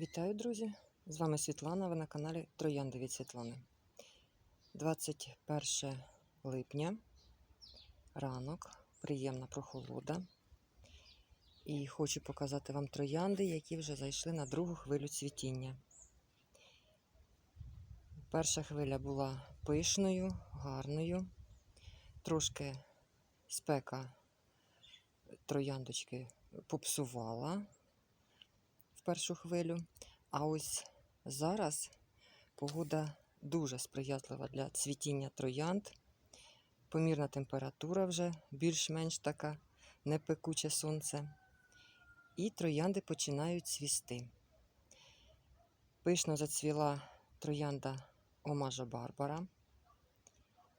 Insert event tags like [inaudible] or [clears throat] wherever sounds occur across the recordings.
Вітаю, друзі! З вами Світлана. Ви на каналі Троянди від Світлани. 21 липня, ранок, приємна прохолода. І хочу показати вам троянди, які вже зайшли на другу хвилю цвітіння. Перша хвиля була пишною, гарною, трошки спека трояндочки попсувала першу хвилю. А ось зараз погода дуже сприятлива для цвітіння троянд. Помірна температура вже більш-менш така непекуче сонце. І троянди починають цвісти. Пишно зацвіла троянда Омажа Барбара.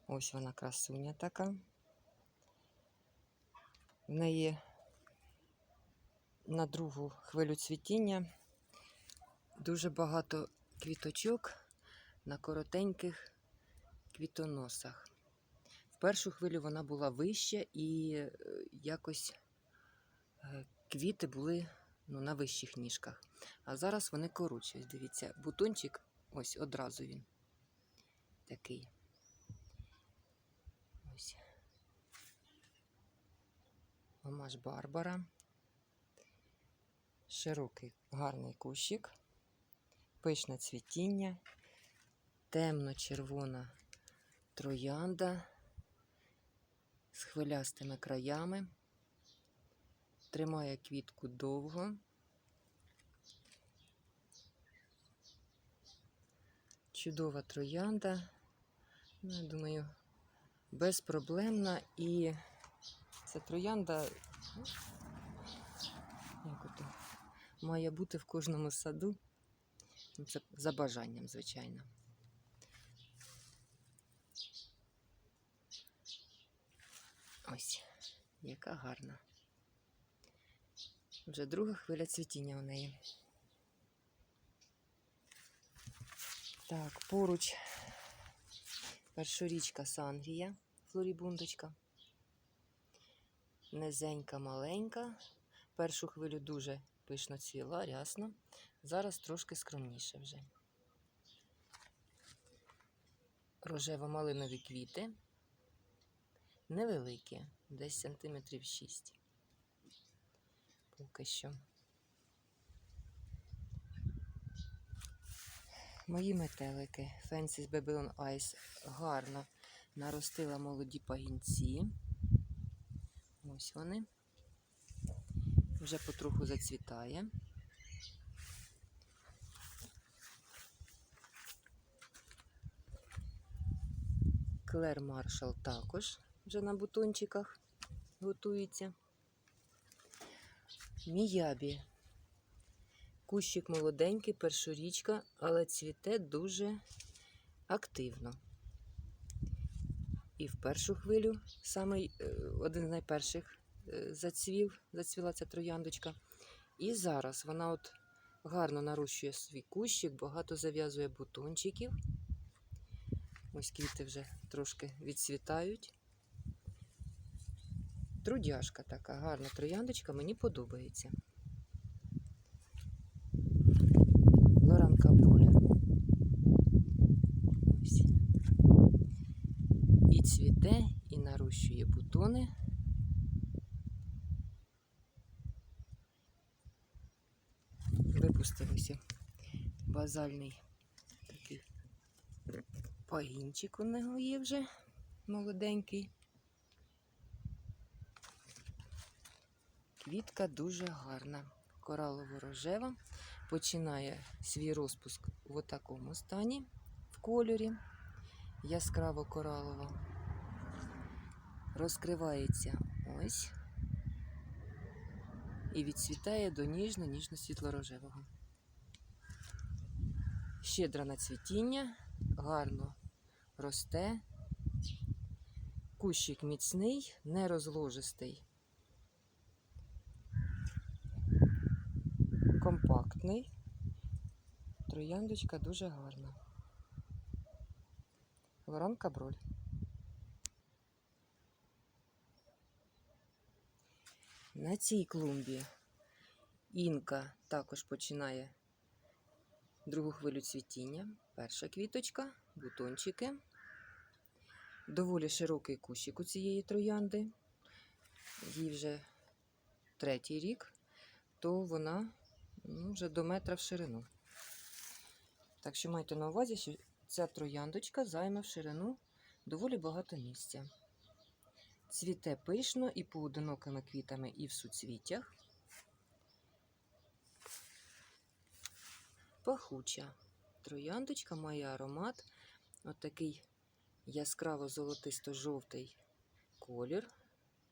Ось вона красуня така. В неї на другу хвилю цвітіння дуже багато квіточок на коротеньких квітоносах. В першу хвилю вона була вища і е, якось е, квіти були ну, на вищих ніжках. А зараз вони коротші. Дивіться, бутончик ось одразу він такий. Ось. Мамаш Барбара. Широкий гарний кущик, пишне цвітіння, темно-червона троянда з хвилястими краями, тримає квітку довго. Чудова троянда, ну, я думаю, безпроблемна і ця троянда. Має бути в кожному саду. Ну, Це за бажанням, звичайно. Ось, яка гарна. Вже друга хвиля цвітіння у неї. Так, поруч першорічка Сангрія, флорібундочка. Низенька, маленька. Першу хвилю дуже пишно цвіла, рясно. Зараз трошки скромніше вже. Рожево-малинові квіти. Невеликі, десь сантиметрів 6. Поки що. Мої метелики Fences Babylon Ice гарно наростила молоді пагінці. Ось вони вже потроху зацвітає. Клер Маршал також вже на бутончиках готується. Міябі. Кущик молоденький, першорічка, але цвіте дуже активно. І в першу хвилю, самий, е, один з найперших зацвів, зацвіла ця трояндочка. І зараз вона от гарно нарощує свій кущик, багато зав'язує бутончиків. Ось квіти вже трошки відцвітають. Трудяшка така, гарна трояндочка, мені подобається. Лоранка. Ось. І цвіте, і нарощує бутони. Випустилося базальний такий пагінчик у нього є вже молоденький. Квітка дуже гарна, коралово-рожева. Починає свій розпуск в такому стані в кольорі, яскраво коралово. Розкривається ось і відцвітає до ніжно-ніжно світло-рожевого. Щедра на цвітіння, гарно росте. Кущик міцний, нерозложистий, компактний. Трояндочка дуже гарна. Лоран Каброль. На цій клумбі інка також починає другу хвилю цвітіння. Перша квіточка, бутончики. Доволі широкий кущик у цієї троянди. Їй вже третій рік, то вона ну, вже до метра в ширину. Так що майте на увазі, що ця трояндочка займе в ширину доволі багато місця. Цвіте пишно і поодинокими квітами, і в суцвіттях. Пахуча. Трояндочка має аромат. Отакий яскраво золотисто-жовтий колір,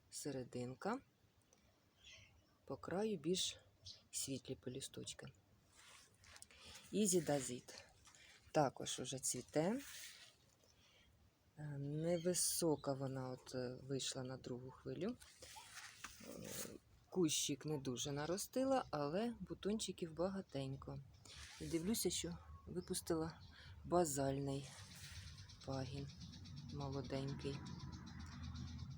серединка. По краю більш світлі пелюсточки. Ізі Дазіт. Також уже цвіте. Невисока вона от е, вийшла на другу хвилю. Кущик не дуже наростила, але бутончиків багатенько. Дивлюся, що випустила базальний пагін молоденький.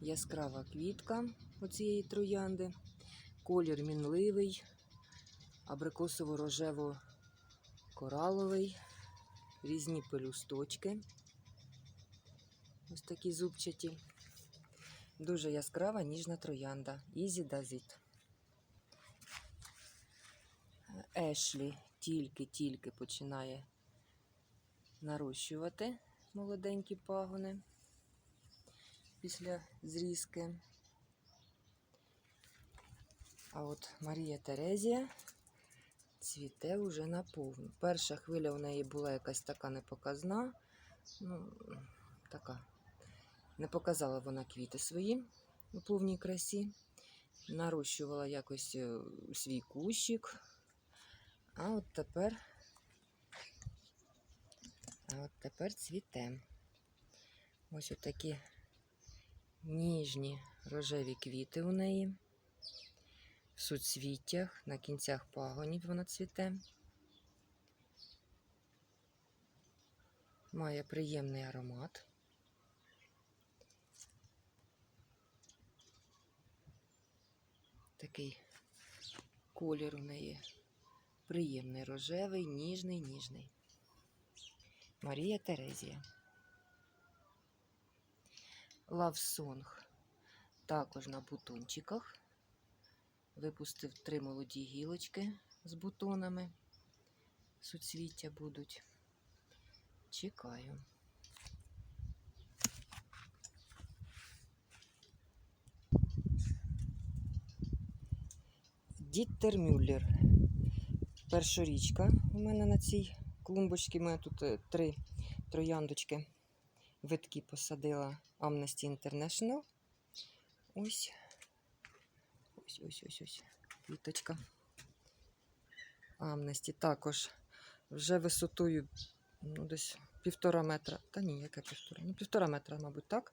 Яскрава квітка у цієї троянди. Колір мінливий, абрикосово-рожево-кораловий, різні пелюсточки. Ось такі зубчаті. Дуже яскрава ніжна троянда. Ізі Дазіт. Ешлі тільки-тільки починає нарощувати молоденькі пагони після зрізки. А от Марія Терезія цвіте уже наповну. Перша хвиля у неї була якась така непоказна. Ну, така. Не показала вона квіти свої у повній красі. Нарощувала якось е, свій кущик. А от тепер, а от тепер цвіте. Ось отакі ніжні рожеві квіти у неї. В суцвіттях, на кінцях пагонів вона цвіте. Має приємний аромат. Такий колір у неї приємний рожевий, ніжний, ніжний. Марія Терезія. Лавсонг також на бутончиках. Випустив три молоді гілочки з бутонами. Суцвіття будуть. Чекаю. Діттер Мюллер. Першорічка у мене на цій клумбочці. У мене тут е, три трояндочки. Витки посадила Amnesty International. Ось. Ось, ось, ось, ось. Квіточка. Amnesty також вже висотою ну, десь півтора метра. Та ні, яке півтора? Ну, півтора метра, мабуть, так.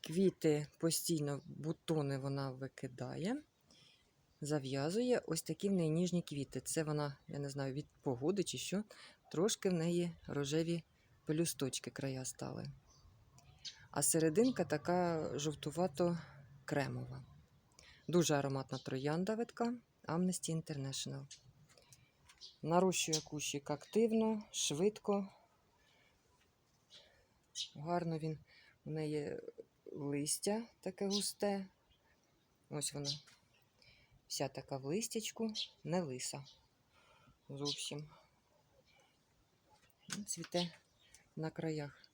Квіти постійно, бутони вона викидає зав'язує ось такі в неї ніжні квіти. Це вона, я не знаю, від погоди чи що, трошки в неї рожеві пелюсточки края стали. А серединка така жовтувато-кремова. Дуже ароматна троянда витка Amnesty International. Нарощує кущик активно, швидко. Гарно він у неї листя таке густе. Ось воно Вся така в листячку, не лиса. Зовсім. Цвіте на краях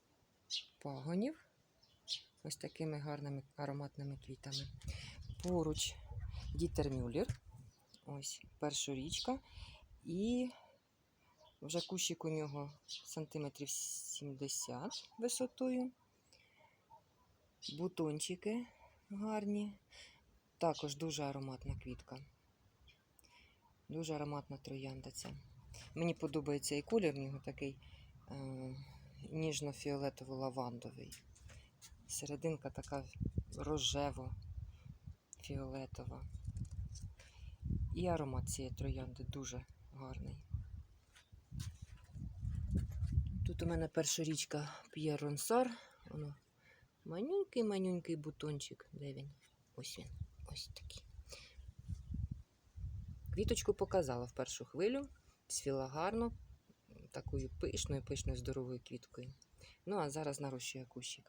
пагонів. Ось такими гарними ароматними квітами. Поруч Дітер Мюллер. Ось перша річка. І вже кущик у нього сантиметрів 70 висотою. Бутончики гарні. Також дуже ароматна квітка. Дуже ароматна троянда ця. Мені подобається і колір в нього такий е, ніжно-фіолетово-лавандовий. Серединка така рожево-фіолетова. І аромат цієї троянди дуже гарний. Тут у мене перша річка П'єр Ронсар. Манюнький-манюнький бутончик. Де він? Ось він. Ось такий. Квіточку показала в першу хвилю. Цвіла гарно, такою пишною, пишною здоровою квіткою. Ну, а зараз нарощує кущик.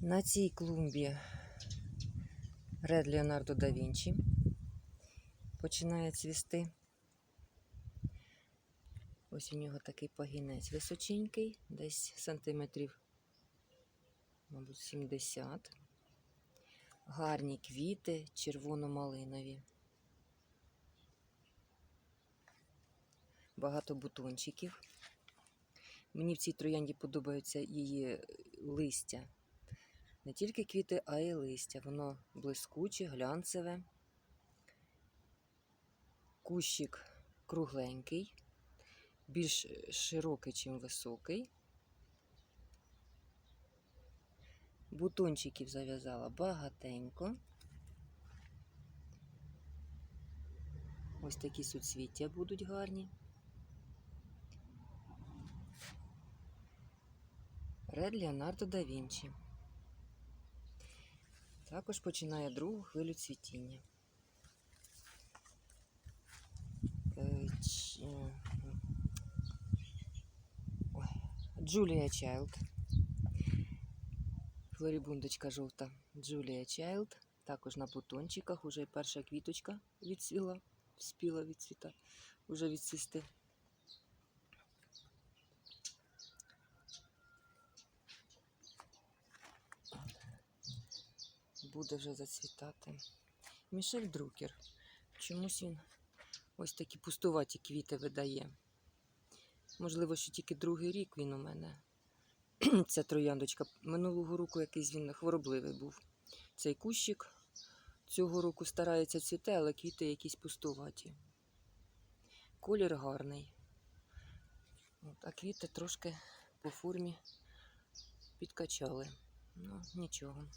На цій клумбі Ред Леонардо да Вінчі починає цвісти. Ось у нього такий пагінець височенький, десь сантиметрів, мабуть, 70. Гарні квіти, червоно-малинові. Багато бутончиків. Мені в цій троянді подобаються її листя. Не тільки квіти, а й листя. Воно блискуче, глянцеве. Кущик кругленький, більш широкий, ніж високий. Бутончиків зав'язала багатенько. Ось такі суцвіття будуть гарні. Ред Леонардо да Вінчі. Також починає другу хвилю цвітіння. Е, е, Джулія Чайлд. Флорібундочка жовта Джулія Чайлд. Також на бутончиках. Уже перша квіточка відцвіла, спіла відцвіта, уже відцвісти. Буде вже зацвітати. Мішель Друкер. Чомусь він ось такі пустуваті квіти видає. Можливо, що тільки другий рік він у мене. [clears throat] Ця трояндочка. Минулого року якийсь він хворобливий був. Цей кущик цього року старається цвіте, але квіти якісь пустуваті. Колір гарний. От, а квіти трошки по формі підкачали. Ну, нічого.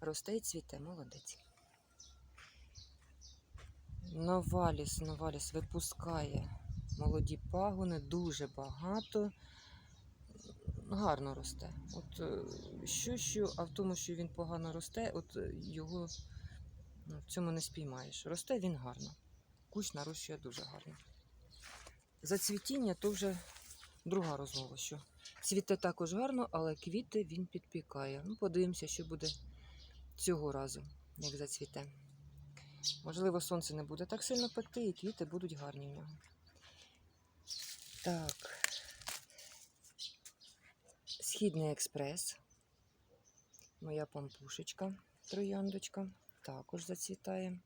Росте і цвіте, молодець. Новаліс, Новаліс випускає молоді пагони, дуже багато. Гарно росте. От е, що, що, а в тому, що він погано росте, от е, його ну, в цьому не спіймаєш. Росте він гарно. Кущ нарощує дуже гарно. Зацвітіння то вже друга розмова, що цвіте також гарно, але квіти він підпікає. Ну, подивимося, що буде цього разу, як зацвіте. Можливо, сонце не буде так сильно пекти, і квіти будуть гарні в нього. Так. Східний експрес. Моя пампушечка, трояндочка, також зацвітає.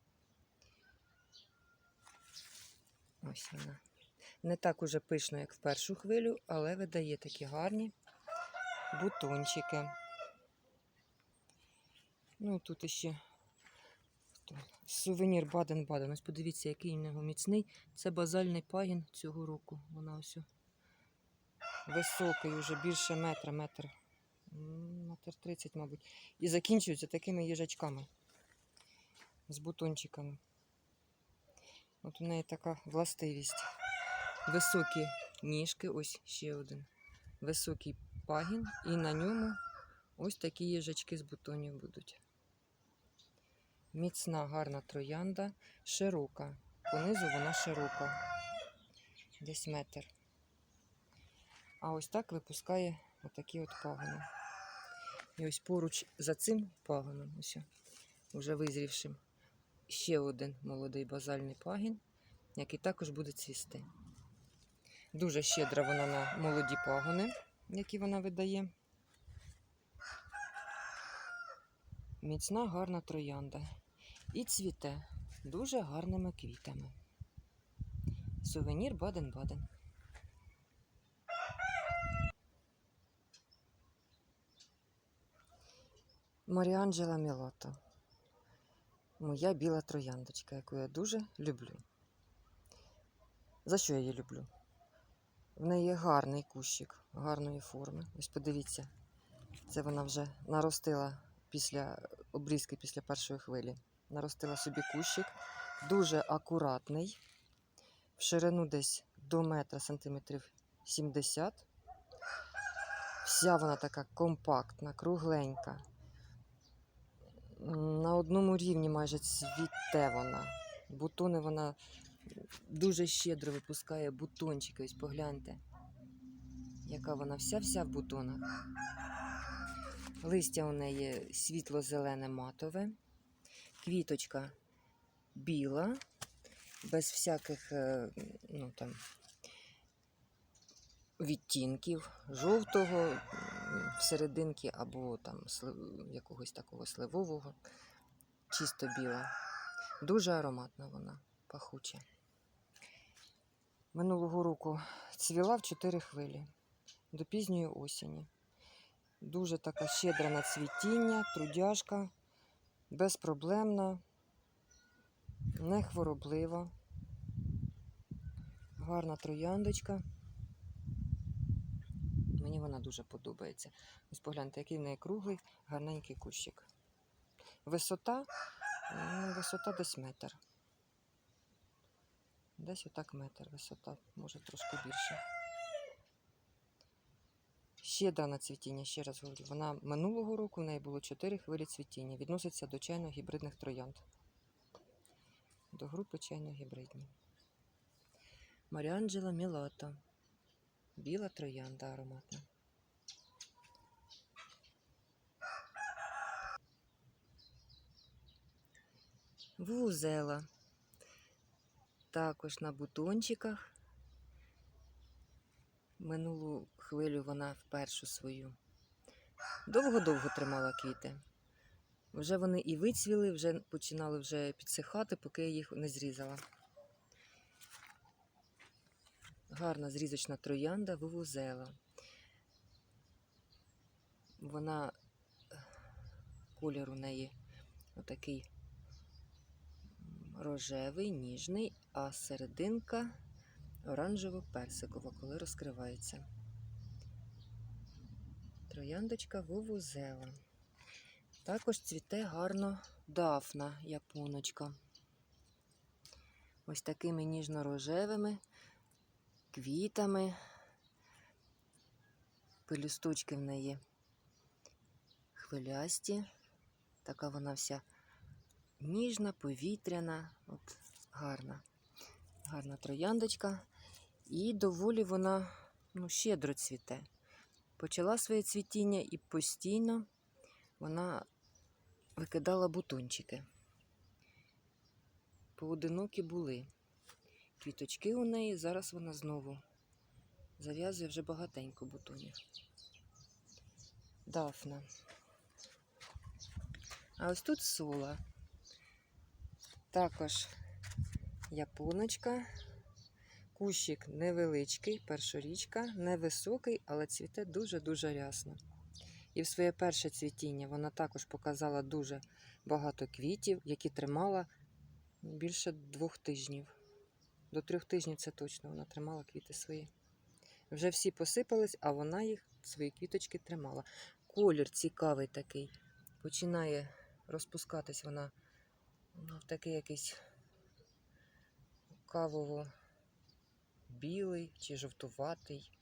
Ось вона. Не так уже пишно, як в першу хвилю, але видає такі гарні бутончики. Ну, тут іще сувенір Баден-Баден. Ось подивіться, який у нього міцний. Це базальний пагін цього року. Вона ось високий, уже більше метра, метр. Метр 30, мабуть. І закінчується такими їжачками з бутончиками. От у неї така властивість. Високі ніжки, ось ще один. Високий пагін, і на ньому ось такі їжачки з бутонів будуть. Міцна, гарна троянда, широка. Понизу вона широка. Десь метр. А ось так випускає отакі от пагони. І ось поруч за цим пагоном, ось уже визрівшим, ще один молодий базальний пагін, який також буде цвісти. Дуже щедра вона на молоді пагони, які вона видає. Міцна, гарна троянда. І цвіте дуже гарними квітами. Сувенір Баден-Баден. Маріанджела Мілото. Моя біла трояндочка, яку я дуже люблю. За що я її люблю? В неї гарний кущик, гарної форми. Ось подивіться, це вона вже наростила після обрізки після першої хвилі. Наростила собі кущик, дуже акуратний, в ширину десь до метра сантиметрів 70. Вся вона така компактна, кругленька. На одному рівні майже цвіте вона. Бутони вона дуже щедро випускає бутончики. Ось погляньте, яка вона вся-вся в бутонах. Листя у неї світло-зелене матове, квіточка біла, без всяких е, ну, там, відтінків жовтого всерединки або там якогось такого сливового, чисто біла. Дуже ароматна вона, пахуча. Минулого року цвіла в 4 хвилі до пізньої осені. Дуже така щедра на цвітіння, трудяжка, безпроблемна, не хвороблива, гарна трояндочка. Мені вона дуже подобається. Ось погляньте, який в неї круглий, гарненький кущик. Висота, висота десь метр. Десь отак метр висота, може трошки більше. Щедра на цвітіння, ще раз говорю. Вона минулого року в неї було 4 хвилі цвітіння. Відноситься до чайно-гібридних троянд. До групи чайно-гібридні. Маріанджела Мілата. Біла троянда ароматна. Вузела. Також на бутончиках. Минулу хвилю вона в першу свою. Довго-довго тримала квіти. Вже вони і вицвіли, вже починали вже підсихати, поки я їх не зрізала. Гарна зрізочна троянда вивузела. Вона е, колір у неї отакий рожевий, ніжний, а серединка оранжево-персикова, коли розкривається. Трояндочка вувузела. Також цвіте гарно дафна японочка. Ось такими ніжно-рожевими квітами. Пелюсточки в неї хвилясті. Така вона вся ніжна, повітряна, от гарна. Гарна трояндочка. І доволі вона ну, щедро цвіте. Почала своє цвітіння і постійно вона викидала бутончики. Поодинокі були. Квіточки у неї, зараз вона знову зав'язує вже багатенько бутонів. Дафна. А ось тут сола. Також японочка. Кущик невеличкий, першорічка, невисокий, але цвіте дуже-дуже рясно. І в своє перше цвітіння вона також показала дуже багато квітів, які тримала більше двох тижнів. До трьох тижнів це точно вона тримала квіти свої. Вже всі посипались, а вона їх, свої квіточки, тримала. Колір цікавий такий. Починає розпускатись вона ну, в такий якийсь кавово-білий чи жовтуватий.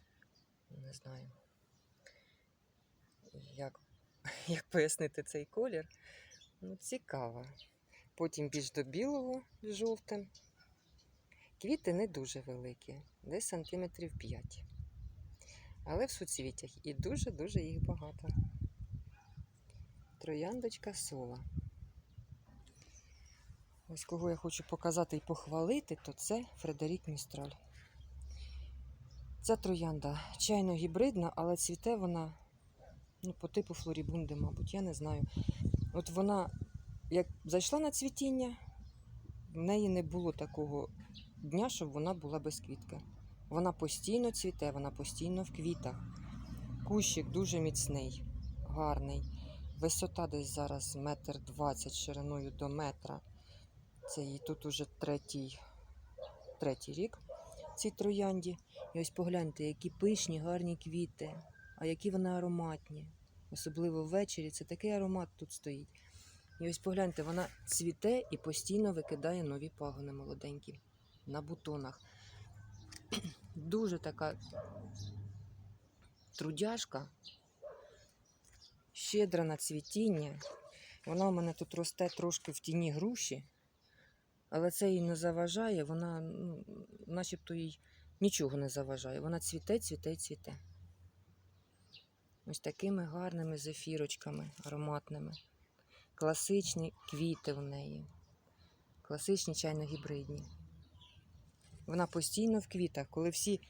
Не знаю, як, [laughs] як пояснити цей колір. Ну, цікаво. Потім більш до білого жовтим. Квіти не дуже великі, десь сантиметрів 5. Але в суцвітях і дуже-дуже їх багато. Трояндочка сола. Ось кого я хочу показати і похвалити, то це Фредерік Містраль. Ця троянда чайно гібридна, але цвіте вона ну, по типу флорібунди, мабуть, я не знаю. От вона, як зайшла на цвітіння, в неї не було такого дня, щоб вона була без квітки. Вона постійно цвіте, вона постійно в квітах. Кущик дуже міцний, гарний. Висота десь зараз метр двадцять шириною до метра. Це їй тут уже третій, третій рік цій троянді. І ось погляньте, які пишні, гарні квіти, а які вони ароматні. Особливо ввечері це такий аромат тут стоїть. І ось погляньте, вона цвіте і постійно викидає нові пагони молоденькі на бутонах. Дуже така трудяжка, щедра на цвітіння. Вона у мене тут росте трошки в тіні груші. Але це їй не заважає, вона ну, начебто їй нічого не заважає. Вона цвіте, цвіте, цвіте. Ось такими гарними зефірочками, ароматними. Класичні квіти в неї. Класичні чайно-гібридні. Вона постійно в квітах, коли всі,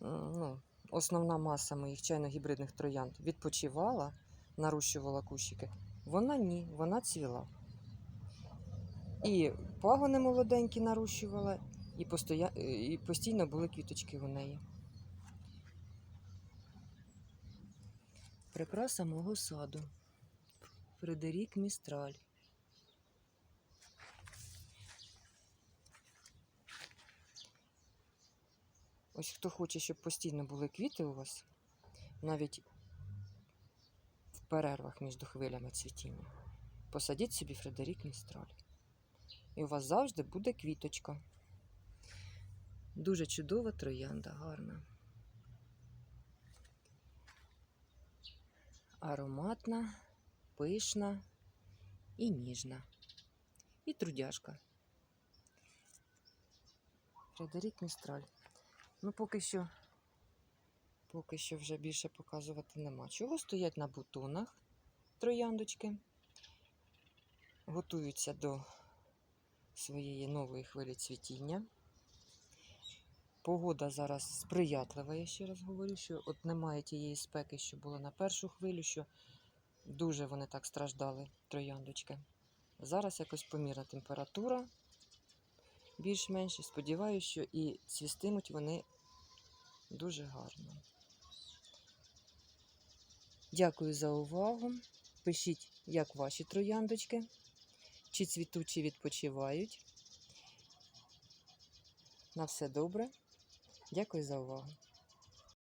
ну, основна маса моїх чайно-гібридних троянд відпочивала, нарощувала кущики, вона ні, вона цвіла. І пагони молоденькі нарощувала, і, постоя... і постійно були квіточки у неї. Прикраса мого саду. Фредерік Містраль. Ось хто хоче, щоб постійно були квіти у вас, навіть в перервах між хвилями цвітіння, посадіть собі Фредерік Містраль. І у вас завжди буде квіточка. Дуже чудова троянда, гарна. Ароматна, пишна і ніжна. І трудяшка. Фредерік Містраль. Ну, поки що, поки що вже більше показувати нема. Чого стоять на бутонах трояндочки? Готуються до своєї нової хвилі цвітіння. Погода зараз сприятлива, я ще раз говорю, що от немає тієї спеки, що було на першу хвилю, що дуже вони так страждали, трояндочки. Зараз якось помірна температура, більш-менш. Сподіваюся, що і цвістимуть вони дуже гарно. Дякую за увагу. Пишіть, як ваші трояндочки, чи цвітучі відпочивають. На все добре. Дякую за увагу.